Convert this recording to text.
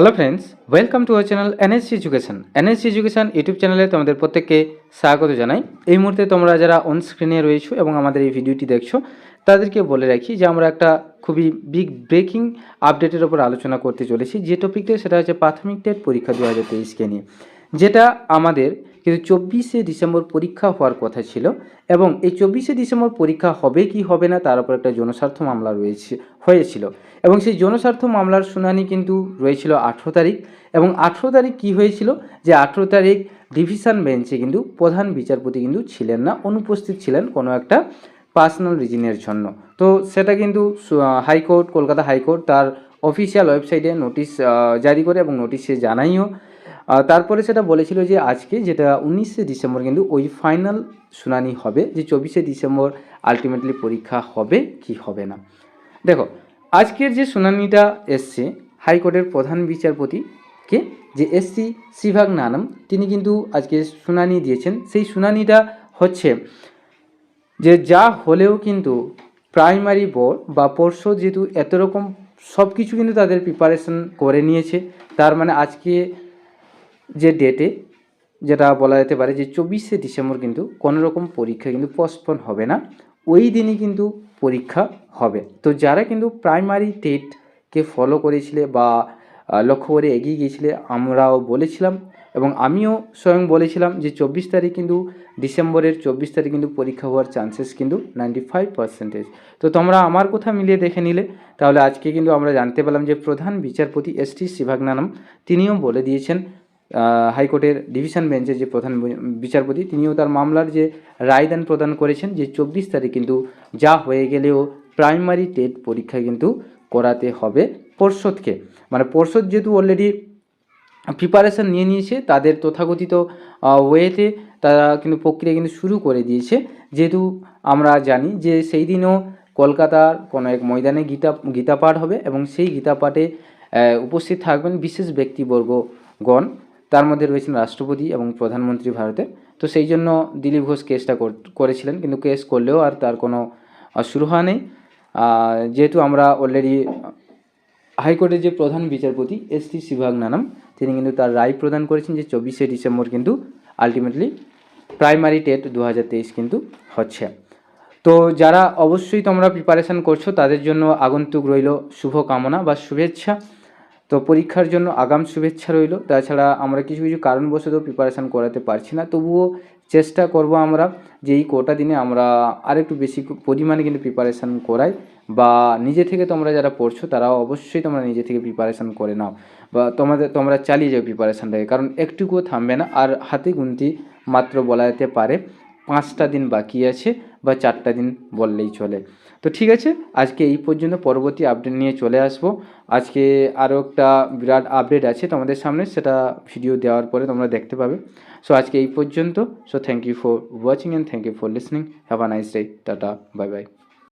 Hello friends welcome to our channel NSC education NSC education YouTube চ্যানেলে তোমাদের প্রত্যেককে স্বাগত জানাই। এই মুহূর্তে তোমরা যারা অন স্ক্রিনে রয়েছো এবং আমাদের এই ভিডিওটি দেখছ, তাদেরকে বলে রাখি যে আমরা একটা খুবই বিগ ব্রেকিং আপডেটের ওপর আলোচনা করতে চলেছি। যে টপিকটা সেটা হচ্ছে প্রাথমিক টেট পরীক্ষা দু হাজার তেইশকে নিয়ে। যেটা আমাদের কিন্তু চব্বিশে ডিসেম্বর পরীক্ষা হওয়ার কথা ছিল এবং এই চব্বিশে ডিসেম্বর পরীক্ষা হবে কি হবে না তার উপর একটা জনস্বার্থ মামলা রয়েছে, হয়েছিল। এবং সেই জনস্বার্থ মামলার শুনানি কিন্তু রয়েছিল আঠেরো তারিখ এবং আঠেরো তারিখ কি হয়েছিল যে আঠেরো তারিখ ডিভিশন বেঞ্চে কিন্তু প্রধান বিচারপতি কিন্তু ছিলেন না, অনুপস্থিত ছিলেন কোনো একটা পার্সোনাল রিজনের জন্য। তো সেটা কিন্তু high court, Kolkata high court তার অফিসিয়াল ওয়েবসাইটে নোটিশ জারি করে এবং নোটিশে জানাইও। তারপরে সেটা বলেছিল যে আজকে যেটা উনিশে ডিসেম্বর কিন্তু ওই ফাইনাল শুনানি হবে যে চব্বিশে ডিসেম্বর আলটিমেটলি পরীক্ষা হবে কি হবে না। দেখো, আজকের যে শুনানিটা এসছে, হাইকোর্টের প্রধান বিচারপতি কে? যে এসসি সিভাগ নানম, তিনি কিন্তু আজকে শুনানি দিয়েছেন। সেই শুনানিটা হচ্ছে যে যা হলেও কিন্তু প্রাইমারি বোর্ড বা পর্ষদ যেহেতু এত রকম সব কিছু কিন্তু তাদের প্রিপারেশন করে নিয়েছে, তার মানে আজকে যে ডেটে যেটা বলা যেতে পারে যে চব্বিশে ডিসেম্বর কিন্তু কোনো রকম পরীক্ষা কিন্তু পোস্টপোন হবে না। ওই দিনই কিন্তু পরীক্ষা হবে। তো যারা কিন্তু প্রাইমারি টেটকে ফলো করেছিলে বা লক্ষ্য করে এগিয়ে গিয়েছিলে, আমরাও বলেছিলাম এবং আমিও স্বয়ং বলেছিলাম যে চব্বিশ তারিখ কিন্তু ডিসেম্বরের চব্বিশ তারিখ কিন্তু পরীক্ষা হওয়ার চান্সেস কিন্তু নাইনটি ফাইভ পার্সেন্টেজ তো তোমরা আমার কথা মিলিয়ে দেখে নিলে। তাহলে আজকে কিন্তু আমরা জানতে পারলাম যে প্রধান বিচারপতি এস টি শিভাগনানম তিনিও বলে দিয়েছেন হাইকোর্টের ডিভিশন বেঞ্চের যে প্রধান বিচারপতি, তিনিও তার মামলার যে রায়দান প্রদান করেছেন, যে চব্বিশ তারিখ কিন্তু যা হয়ে গেলেও প্রাইমারি টেট পরীক্ষা কিন্তু করাতে হবে পর্ষদকে। মানে পর্ষদ যেহেতু অলরেডি প্রিপারেশন নিয়ে নিয়েছে, তাদের তথাকথিত ওয়েতে তারা কিন্তু প্রক্রিয়া কিন্তু শুরু করে দিয়েছে। যেহেতু আমরা জানি যে সেই দিনও কলকাতার কোনো এক ময়দানে গীতা গীতা পাঠ হবে এবং সেই গীতা পাঠে উপস্থিত থাকবেন বিশেষ ব্যক্তিবর্গগণ। তার মধ্যে রয়েছেন রাষ্ট্রপতি এবং প্রধানমন্ত্রী ভারতের। তো সেই জন্য দিলীপ ঘোষ কেসটা করেছিলেন, কিন্তু কেস করলেও আর তার কোনো শুরু হওয়া নেই। যেহেতু আমরা অলরেডি হাইকোর্টের যে প্রধান বিচারপতি এস টি শিভাগ নানাম, তিনি কিন্তু তার রায় প্রদান করেছেন যে চব্বিশে ডিসেম্বর কিন্তু আলটিমেটলি প্রাইমারি টেট দু হাজার তেইশ কিন্তু হচ্ছে। তো যারা অবশ্যই তোমরা প্রিপারেশন করছ, তাদের জন্য আগন্তুক রইল শুভ কামনা বা শুভেচ্ছা। তো পরীক্ষার জন্য আগাম শুভেচ্ছা রইল। তাছাড়া আমরা কিছু কিছু কারণবশত প্রিপারেশান করাতে পারছি না। তবুও চেষ্টা করব আমরা যে এই কোটা দিনে আমরা আরেকটু বেশি পরিমাণে কিন্তু প্রিপারেশান করাই বা নিজে থেকে তোমরা যারা পড়ছো তারাও অবশ্যই তোমরা নিজে থেকে প্রিপারেশান করে নাও বা তোমাদের, তোমরা চালিয়ে যাও প্রিপারেশানটাকে কারণ একটুকুও থামবে না। আর হাতে গুনতি মাত্র বলা যেতে পারে। পাঁচটা দিন বাকি আছে বা চারটা দিন বললেই চলে। তো ঠিক আছে, আজকে এই পর্যন্ত পরবর্তী আপডেট নিয়ে চলে আসব। আজকে আরও একটা বিরাট আপডেট আছে তোমাদের সামনে, সেটা ভিডিও দেওয়ার পরে তোমরা দেখতে পাবে। সো আজকে এই পর্যন্ত। So thank you for watching and thank you for listening have a nice day tata bye bye